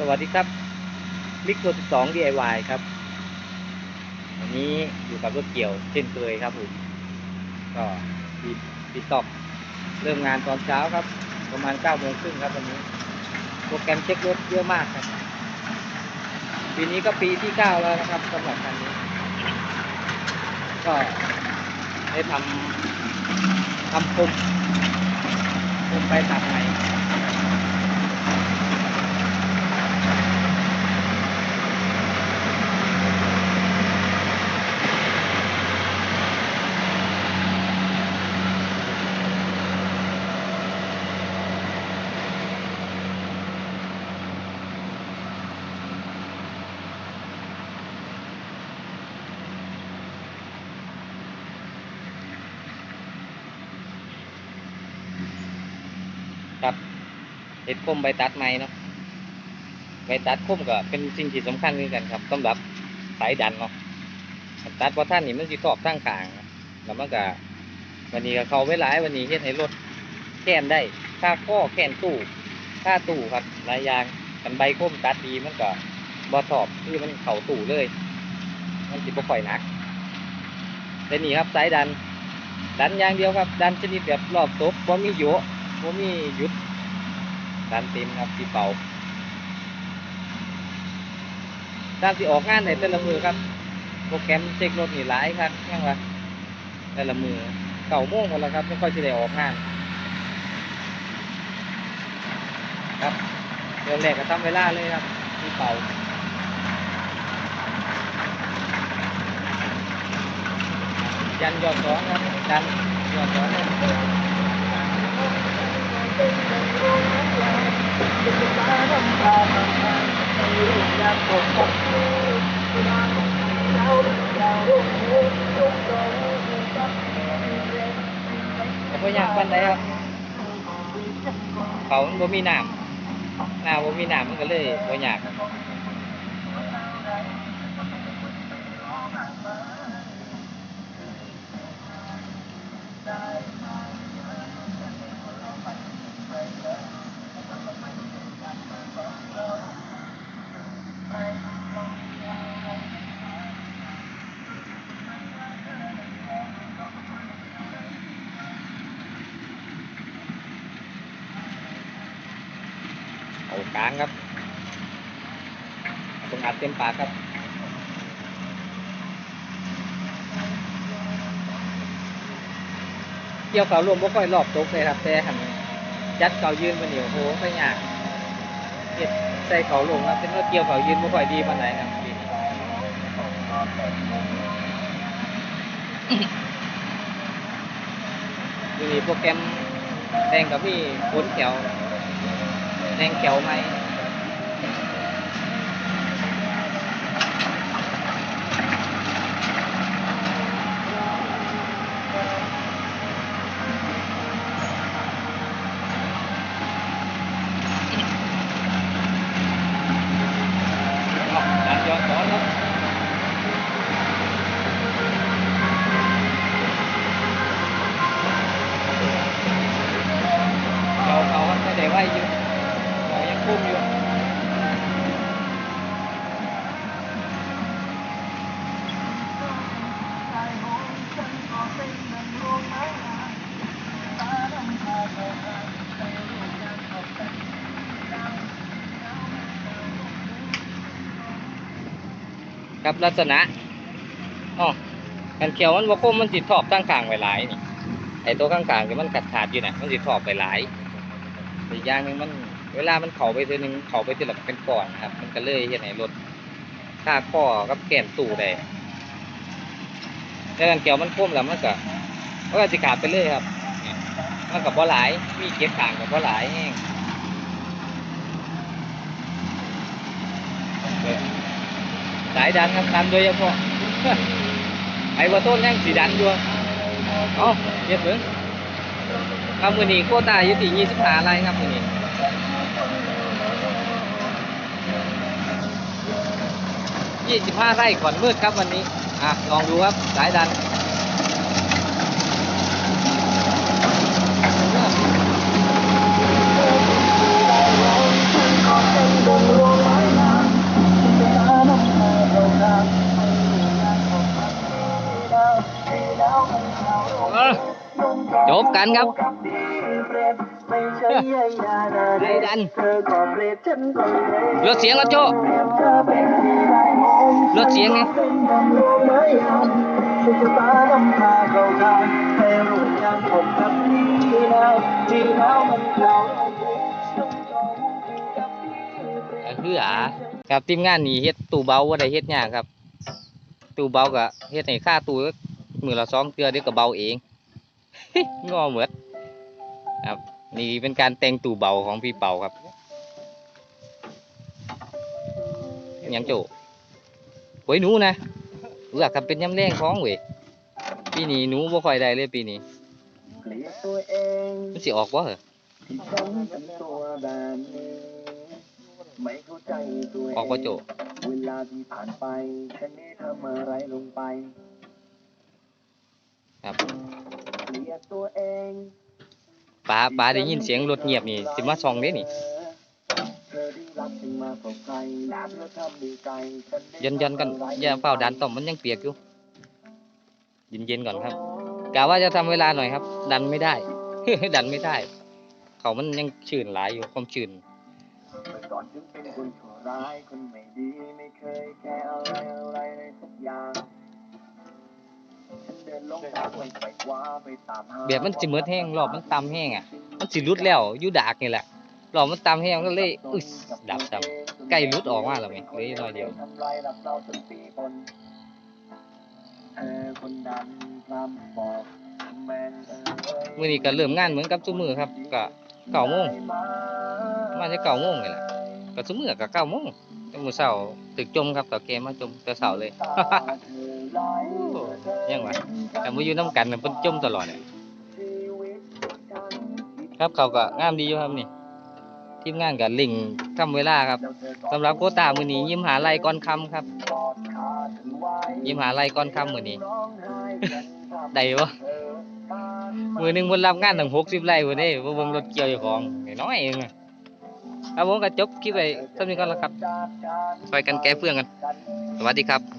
สวัสดีครับมิกโซ12 DIY ครับ วันนี้อยู่กับรถเกี่ยวเช่นเคยครับผมก็ปีปีตอกเริ่มงานตอนเช้าครับ ประมาณ9โมงครึ่งครับวันนี้ โปรแกรมเช็ครถเยอะมากครับ ปีนี้ก็ปีที่ 9 แล้วนะครับสำหรับคันนี้ ก็ได้ทำทำคมคมไปตัดใหม่ เห็ดคมใบตัดไม้เนาะใบตัดคมก็เป็นสิ่งที่สำคัญเหมือนกันครับสำหรับสายดันเนาะตัดเพราะท่านนี่มันสิทอบทั้งกลางนะแล้วมันก็วันนี้ก็เขาไว้หลายวันนี้เฮ็ดให้รถแค้นได้ค่าข้อแค้นตู้ค่าตู้ครับหลายอย่างกันใบคมตัดดีมันก็บ่ทอบคือมันเข่าตู้เลย มันสิบ่ค่อยหนักแต่นี่ครับสายดัน ดันอย่างเดียวครับ ดันชนิดแบบรอบตบบ่มีโยะผมมีหยุด ดันเต็มครับที่เป่าตามที่ออกงานในแต่ละมือครับ โปรแกรมเช็ครถนี่หลายครับยังวะแต่ละมือเก่าโมงหมดแล้วครับไม่ค่อยจะได้ออกงาน ครับเริ่มแรกก็ทำเวลาเลยครับที่เป่ายันยอดสองครับดันยอดสองเลย แต่ก็ยากปันใดครับเขามัน กลางครับตรงอัดเต็มปากครับเกี่ยวเขารวมบ่ค่อยรอบตกเลยครับแต่หันยัดเขายืนมันเหนียวโหไปยากเฮ็ดใส่เขาลงครับเป็นว่าเกี่ยวเขายืนบ่ค่อยดีปานใดครับดูนี่โปรแกรมแต่งกับมีขนแขว แต่ง ครับลักษณะอ๋อกันเขียวมันว่าคมมันสิทอบตั้งกลางไว้หลายนี่ไอตัวข้างกลางที่มันขาดขาดอยู่น่ะมันสิทอบไปหลายอีกอย่างหนึ่งมันเวลามันเข่าไปทีนึงเข่าไปทีละเป็นก่อนครับ มันก็เลยเห็นไหนรถค่าข้อกับแกนตู่ได้แล้วกันเกี่ยวมันพุ่มแล้วมันก็มันก็จะขาดไปเลยครับมันกับบ่หลายมีเกียร์ขางกับบ่หลายแห้งายดันครับดันโดยเฉพาะไอ้ว่าต้นยังสีดันอยู่เอ๋อเย็บเลยครับมือนี้โควตายุติยี่สิบห้าไร่ครับมือนี้ยี่สิบห้าไร่ก่อนมืดครับวันนี้อะลองดูครับสายดัน ผมกับพี่แล้วที่แล้วมันเราต้องต้องกับพี่ก็คืออ่าครับทีมงานนี่เฮ็ดตู้เบาบ่ได้เฮ็ดยากครับ ตู้เบาก็เฮ็ดให้ค่าตู้มือละสองเทื่อเดี๋ยวก็เบาเอง งอเหมือดครับ นี่เป็นการแต่งตู้เบาของพี่เป่าครับยังโจโอ้ยหนูนะเลือกครับเป็นยำแรงของเว้ยปีนี้หนูบ่ค่อยได้เลยปีนี้มันสิออกบ่เหรออออกบ่โจเวลาที่ผ่านไปฉันได้ทำอะไรลงไป ครับ เกลียดตัวเองป้าป้าได้ยินเสียงรถเงียบนี่สิมาส่องเด้นี่เธอได้รักฉันมากกว่าใครและเธอทำด้วยใจฉัได้ยันยันๆกันอย่าเฝ้าดันต่อมมันยังเปียกอยู่เย็นๆก่อนครับกะว่าจะทำเวลาหน่อยครับ ดันไม่ได้ ดันไม่ได้ เขามันยังชื้นหลายอยู่ความชื้นเมื่อก่อนฉันเป็นคนชั่วร้ายคนไม่ดีไม่เคยแคร์อะไรอะไรเลยสักอย่าง แบบมันสิเหมือดแห้งรอบมันตำแห้งอะ มันสิรุดแล้วอยู่ดากนี่แหละรอบมันตำแห้งก็เลยอึสดับซ้ำใกล้รุดออกมาแล้วไหมเหลืออีกหน่อยเดียวทำลายหลับเราจนปีบนเธอคนดันพร่ำบอกแม่นเอ่ยมื้อนี้ก็เริ่มงานเหมือนกับซุมื้อครับก็เก้าโมงมาจะเก้าโมงนี่แหละก็ซุมื้อก็เก้าโมงแต่มื้อเช้าตึกจมครับต่อเกมมาจมแต่เช้าเลย ยังวะแต่มาอยู่น้ำกันน่ะเพิ่นจมตลอดเนี่ยครับเขาก็งามดีอยู่ครับนี่ ทีมงานกับลิงทำเวลาครับสำหรับโคตามือนี้ยิ้มหาลัยก่อนคำครับ ยิ้มหาลัยก่อนคำมือนี้ได้บ่มื้อหนึงเพิ่นรับงานตั้ง60ไร่พุ่นเด้บ่เบิ่งรถเกี่ยวเจ้าของน้อยเองครับผมก็จบคลิปไว้เท่านี้ก่อนแล้วครับช่วยกันแก้เฟืองกัน สวัสดีครับ